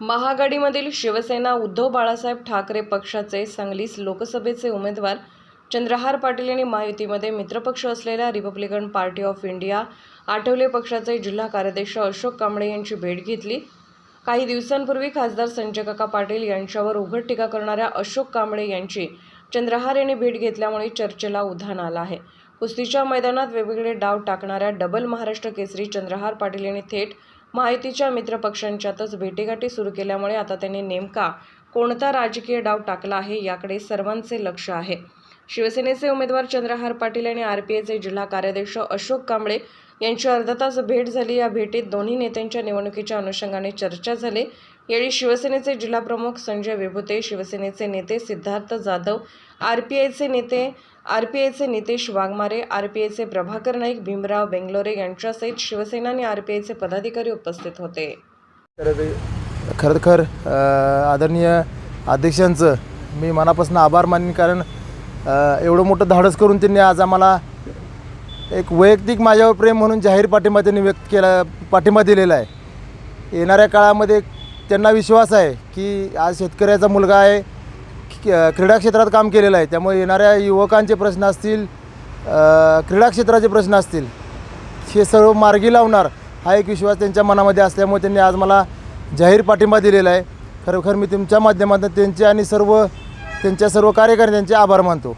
महाआघाडीमधील शिवसेना उद्धव बाळासाहेब ठाकरे पक्षाचे सांगलीस लोकसभेचे उमेदवार चंद्रहार पाटील यांनी महायुतीमध्ये मित्रपक्ष असलेल्या Republican party of India Athawale पक्षाचे जिल्हा कार्याध्यक्ष अशोक कांबळे यांची भेट घेतली. काही दिवसांपूर्वी खासदार संजय काका पाटील यांच्यावर उघड टीका करणाऱ्या अशोक कांबळे यांची चंद्रहार यांनी भेट घेतल्यामुळे चर्चेला उधाण आलं आहे. कुस्तीच्या मैदानात वेगवेगळे डाव टाकणाऱ्या डबल महाराष्ट्र केसरी चंद्रहार पाटील यांनी थेट महायुतीच्या मित्रपक्षांच्यातच भेटीगाठी सुरू केल्यामुळे आता त्यांनी नेमका कोणता राजकीय डाव टाकला आहे याकडे सर्वांचे लक्ष आहे. शिवसेनेचे उमेदवार चंद्रहार पाटील आणि आर पी एचे जिल्हा कार्याध्यक्ष अशोक कांबळे यांची अर्धा तास भेट झाली. या भेटीत दोन्ही नेत्यांच्या निवडणुकीच्या अनुषंगाने चर्चा झाली. यावेळी शिवसेनेचे जिल्हाप्रमुख संजय विभुते शिवसेनेचे नेते सिद्धार्थ जाधव आर पी आयचे नेते आर पी आयचे नितेश वाघमारे आर पी आयचे प्रभाकर नाईक भीमराव बेंगलोरे यांच्यासहित शिवसेना आणि आर पी आयचे पदाधिकारी उपस्थित होते. खरं खर आदरणीय अध्यक्षांचं मी मनापासून आभार मानेन कारण एवढं मोठं धाडस करून त्यांनी आज आम्हाला एक वैयक्तिक माझ्यावर प्रेम म्हणून जाहीर पाठिंबा त्यांनी व्यक्त केला पाठिंबा दिलेला आहे. येणाऱ्या काळामध्ये त्यांना विश्वास आहे की आज शेतकऱ्याचा मुलगा आहे क्रीडा क्षेत्रात काम केलेलं आहे. त्यामुळे येणाऱ्या युवकांचे प्रश्न असतील क्रीडा क्षेत्राचे प्रश्न असतील हे सर्व मार्गी लावणार हा एक विश्वास त्यांच्या मनामध्ये असल्यामुळे त्यांनी आज मला जाहीर पाठिंबा दिलेला आहे. खरोखर मी तुमच्या माध्यमातून त्यांचे आणि सर्व त्यांच्या सर्व कार्यकर्त्यांचे आभार मानतो.